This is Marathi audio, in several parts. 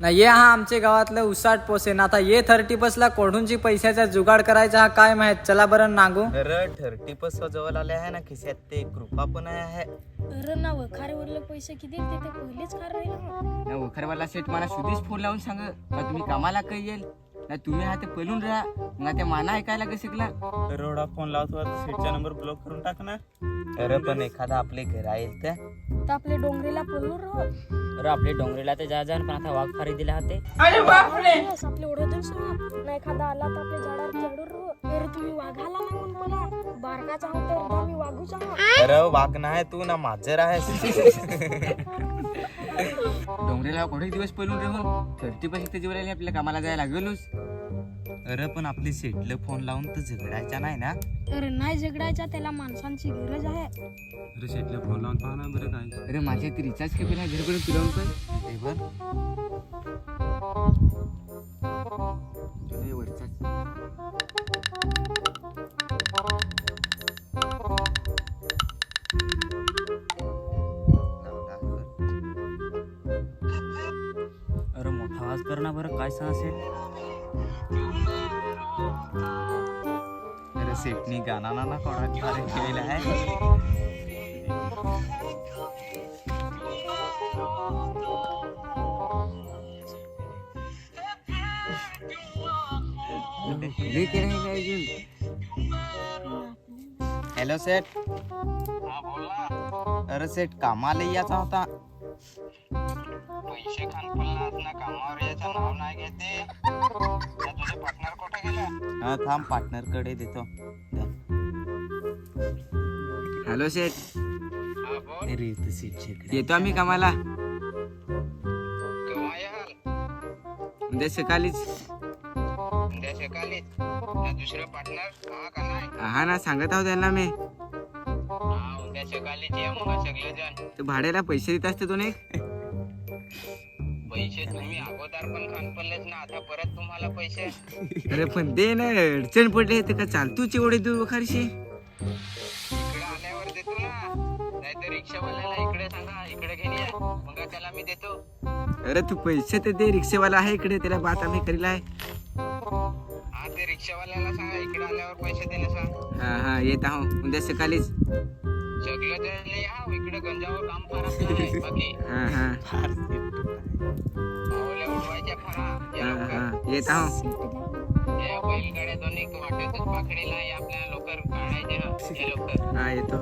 ना ये हा आमचे गावातलं उसाट पोसेन आता ये थर्टी बसला कोढूनची पैशाचा जुगाड करायचा हा काय माहीत? चला बरं नागू. अरे थर्टी पस जवळ आले आहे ना खिशात ते कृपा पण आहे. अरे ना वखारेवरले पैसे किती ते ते पहिलेच खार राहिला ना. वखरवाला सेट मला सुधीच फोन लावून सांग. का तुम्ही कामाला काही येईल? ना तुम्ही हा ते पळून राहा. मग ते माना ऐकायला का शिकला? रोडा फोन लावतो सीटचा नंबर ब्लॉक करून टाक ना अरे पण एखादा आपले घर येईल त्या तर आपले डोंगरीला पडलो राहो. अरे आपले डोंगरीला ते जा जाण पण आता वाघ फारी दिले होते आपले ओढवतील सर ना एखादा आला तर आपल्या झाडावर चढून अरे तुम्ही वाघाला मागून बोला बारकाचा आहोत तर उद्या मी वाघूच आहोत अरे वाघ नाही तू ना माझर आहे डोंगरीला कोणी दिवस पळून राहून थर्टी पैसे त्याची वेळेला आपल्या कामाला जायला लागेलच. अरे पण आपली सेटला फोन लावून तर झगडायचा नाही ना? अरे नाही झगडायचा त्याला माणसांची गरज आहे. अरे सेटला फोन लावून पाहा ना बरं काय. अरे माझ्या ते रिचार्ज केलं आहे घरपर्यंत तुला पण. बघ. अरे मोठा आवाज कर ना बरं काय सांग असेल सेटनी गाणा ना फार केलेला आहे? हॅलो सेट अरे सेट कामाला यायचा होता. पैसे खानपल्ला ना कामावर यायचं नाव नाही घेते तुझे पार्टनर कुठे गेला हा थांब पार्टनरकडे देतो हॅलो सेट अरे इकडे येतो आम्ही कामाला. उद्या सकाळीच. उद्या सकाळी दुसरं पार्टनर हा का नाही हा ना सांगत आहोत त्यांना मी. उद्या सकाळीच ये मग सगळे जण ते भाड्याला पैसे देत असते तो नाही? पैसे तुम्ही अगोदर पण खानपल्लेच ना. आता परत तुम्हाला पैसे. अरे पण दे ना अडचण पडली ते का चालतूच एवढे दूर वखारशी इकडे आल्यावर देतो ना. नाहीतर रिक्षावाल्याला इकडे सांगा इकडे घेऊन या. मग त्याला मी देतो. अरे तू पैसे ते दे रिक्षेवाला आहे इकडे त्याला बात आम्ही करील आहे. हा ते रिक्षावाल्याला सांगा इकडे आल्यावर पैसे देणे सांग. हा हा येत आहो उद्या सकाळीच. सगळं ते या इकडे गंजावर काम आहे. बाकी. हा हा. माऊल्या येत आहो. हा. हा येतो.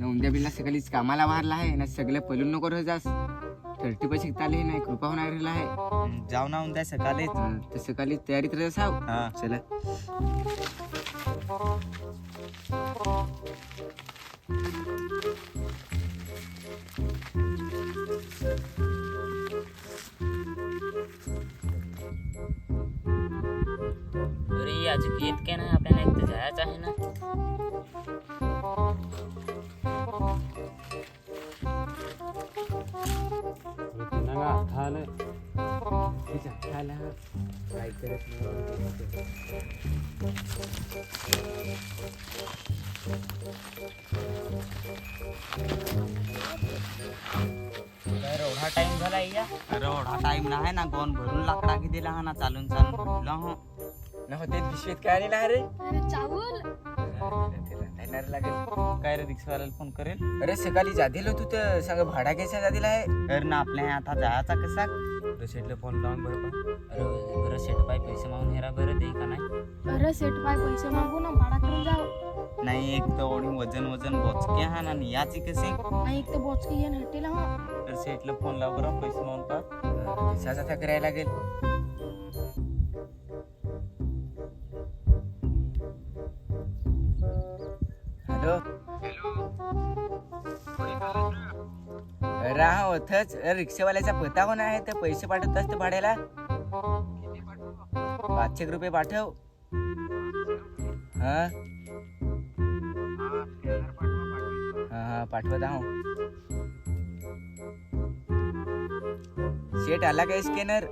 ना उद्या बिल्ला सकाळीच कामाला बाहेरला आहे ना सगळं पळून नको जास. थर्टी पैसे आले नाही कृपा होणार राहिला आहे जाऊ ना उद्या सकाळी हा, तर सकाळी तयारीत रह साव हा. चला. अजून येत काय नाही आपल्याला एक तर जायचं आहे ना. एवढा टाइम झाला या? एवढा टाइम नाही ना कोण भरून लाकडा की दिला हा ना चालून चालून भरला हो. ना होते पिशवीत काय आलेला अरे अरे चावल. येणार लागेल. काय रे रिक्षावाल्याला फोन करेल? अरे सकाळी जाधील तू तर सांग भाडा घ्यायचा जाधील आहे. तर ना आपल्या आता जायचा कसा? रशीदला फोन लावून बरं अरे बरं सेट पाय पैसे मागून हेरा बरं दे का नाही? अरे सेठ पाय पैसे मागू ना भाडा करून जाऊ नाही एक तर ओढी वजन वजन बोचके हा ना याची कसे नाही एक तर बोचकी येऊन हटेला हा तर सेटला फोन लाव बरं पैसे मागून पा दिसाचा त्या करायला लागेल. हॅलो. राहा होतच रिक्षावाल्याचा पत्ता कोण आहे? तर पैसे पाठवत असते भाड्याला. पाचशे रुपये पाठव. हा? हा हा पाठवत आहो. शेट आला काय स्कॅनर?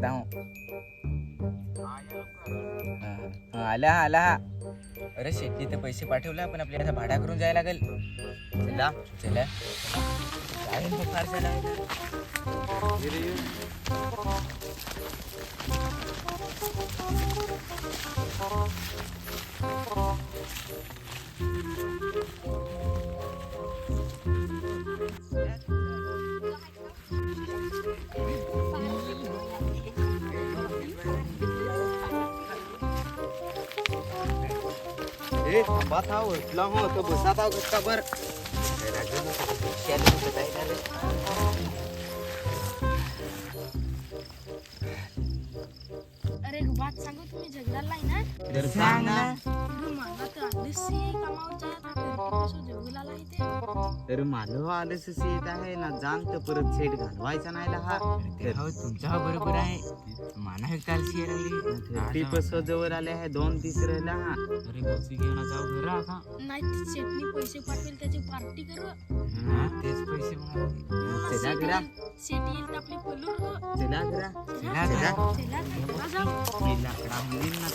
हा हा आला हा आला अरे शेती तर पैसे पाठवले पण आपल्याला भाडा करून जायला लागेल. चला चला. फार झाला. ए थांबा थांब उठला हो तो बसा थांब का बर अरे एक बात सांगू तुम्ही जगदाला आहे ना? सांग ना. तर मालव आलंच येत आहे ना जाण तर परत सेट घालवायचा नाही हा. हो तुमचा हा बरोबर आहे. माना हे काल शेअर पस जवळ आले आहे दोन तिसऱ्याला हा. अरे बॉसी घेऊन जाऊ घरा का नाही ती शेटनी पैसे पाठवेल त्याची पार्टी करू. तेच पैसे चला शेट येईल आपली पलूर हो चला चला चला. हे मुलींना